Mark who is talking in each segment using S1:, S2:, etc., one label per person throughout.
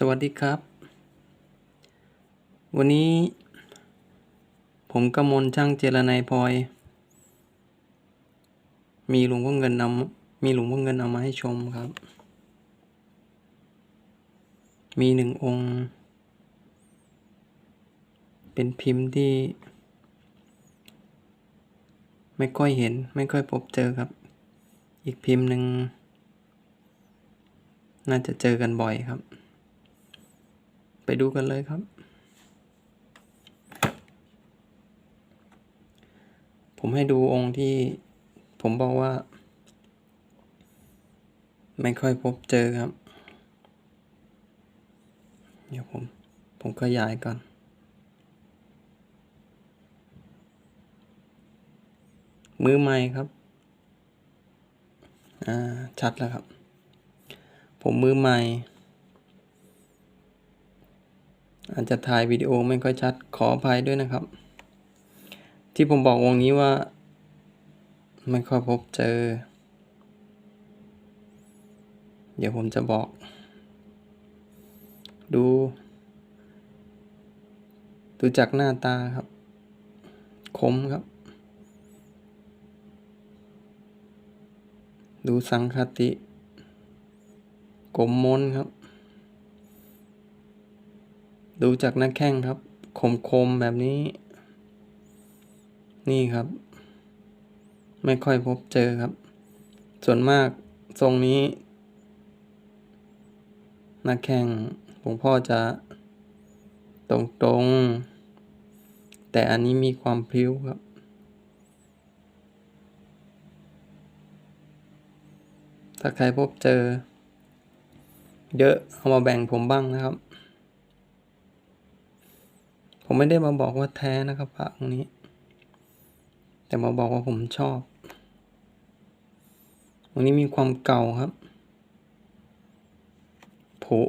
S1: สวัสดีครับ วันนี้ ผมกมลช่างเจรนายพลอย มีหลวงพ่อเงินนำมีหลวงพ่อเงินเอามาให้ชมครับ มีหนึ่งองค์ เป็นพิมพ์ที่ ไม่ค่อยเห็นไม่ค่อยพบเจอครับ อีกพิมพ์หนึ่ง น่าจะเจอกันบ่อยครับ ไปดูกันเลยครับ ผมให้ดูองค์ที่ผมบอกว่า ไม่ค่อยพบเจอครับ เดี๋ยวผม ผมขยายก่อนมือใหม่ครับ อ่า ชัดแล้วครับ ผมมือใหม่ อาจจะถ่ายวิดีโอไม่ค่อยชัดขออภัยด้วยนะครับ ที่ผมบอกวงนี้ว่า ไม่ค่อยพบเจอ เดี๋ยวผมจะบอก ดู ดูจากหน้าตาครับ คมครับ ดูสังคติกลมมนครับ ดูจากหน้าแข้งครับ คมคมแบบนี้ นี่ครับ ไม่ค่อยพบเจอครับ ส่วนมากทรงนี้ หน้าแข้งหลวงพ่อจะตรงตรงๆแต่อันนี้มีความพลิ้วครับ ถ้าใครพบเจอ เยอะเอามาแบ่งผมบ้างนะครับ ผมไม่ได้มาบอกว่าแท้นะครับพระองค์นี้ แต่มาบอกว่าผมชอบองค์นี้มีความเก่าครับผุ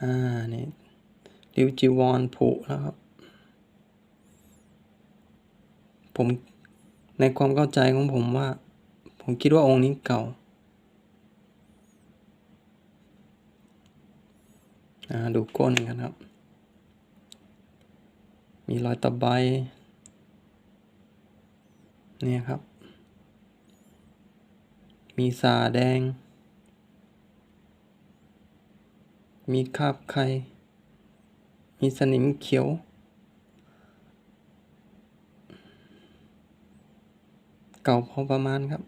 S1: อ่านี่ริวจีวรผุแล้วครับ ผมในความเข้าใจของผมว่า ผมคิดว่าองค์นี้เก่า อ่าดูก้นกันครับ มีรอยตะไบเนี่ยครับ มีสาแดง มีคราบไข่ มีสนิมเขียว เก่าพอประมาณครับ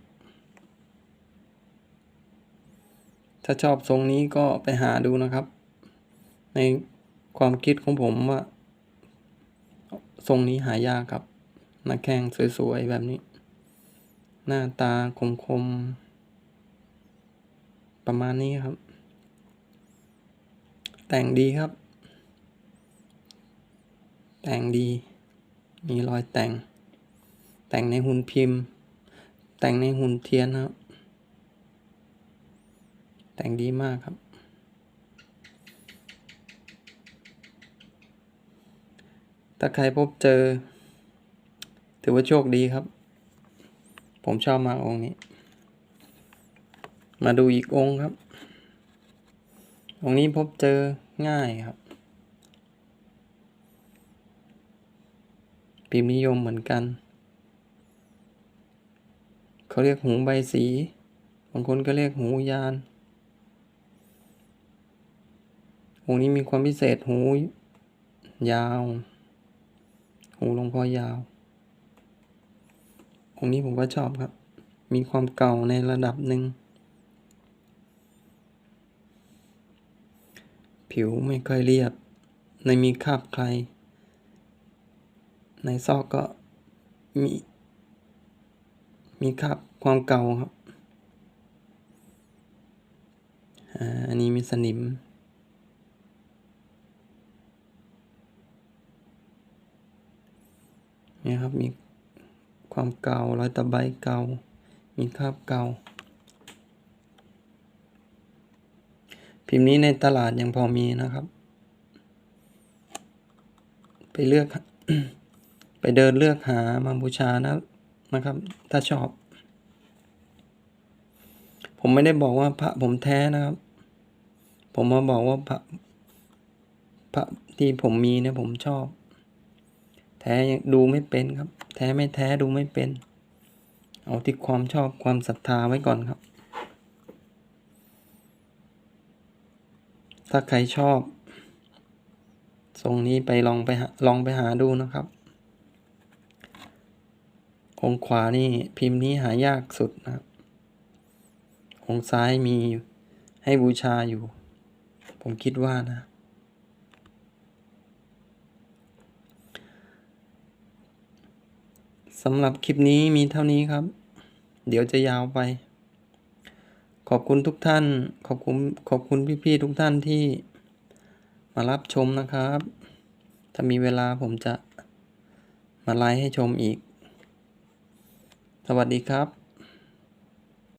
S1: ถ้าชอบทรงนี้ก็ไปหาดูนะครับ ในความคิดของผมว่า ทรงนี้หายากครับหน้าแข้งสวยๆ แบบนี้ หน้าตาคมๆ ประมาณนี้ครับ แต่งดีครับ แต่งดี มีรอยแต่ง แต่งในหุ่นพิมพ์ แต่งในหุ่นเทียนครับ แต่งดีมากครับ ถ้าใครพบเจอ ถือว่าโชคดีครับ ผมชอบมาองค์นี้ มาดูอีกองค์ครับ องค์นี้พบเจอง่ายครับ พิมพ์นิยมเหมือนกัน เขาเรียกหูใบสี บางคนก็เรียกหูยานองค์นี้มีความพิเศษหูยาว หูหลวงพ่อยาว องค์นี้ผมก็ชอบครับ มีความเก่าในระดับหนึ่ง ผิวไม่ค่อยเรียบ ในมีคราบใคร ในซอกก็มี มีคราบความเก่าครับอ่าอันนี้มีสนิม เครับ มีความเก่ารอยตะไบเก่า มีคราบเก่า พิมพ์นี้ในตลาดยังพอมีนะครับ ไปเลือก ไปเดินเลือกหามาบูชานะนะครับ ถ้าชอบ ผมไม่ได้บอกว่าพระผมแท้นะครับ ผมมาบอกว่าพระพระที่ผมมีเนี่ยผมชอบ แท้ยังดูไม่เป็นครับ แท้ไม่แท้ดูไม่เป็น เอาที่ความชอบความศรัทธาไว้ก่อนครับ ถ้าใครชอบ ทรงนี้ไปลองไปหาลองไปหาดูนะครับองขวานี่พิมพ์นี้หายากสุดนะครับองซ้ายมีให้บูชาอยู่ ผมคิดว่านะ สำหรับคลิปนี้มีเท่านี้ครับ เดี๋ยวจะยาวไป ขอบคุณทุกท่าน ขอบคุณขอบคุณพี่ๆทุกท่านที่มารับชมนะครับ ถ้ามีเวลาผมจะมาไลฟ์ให้ชมอีก สวัสดีครับ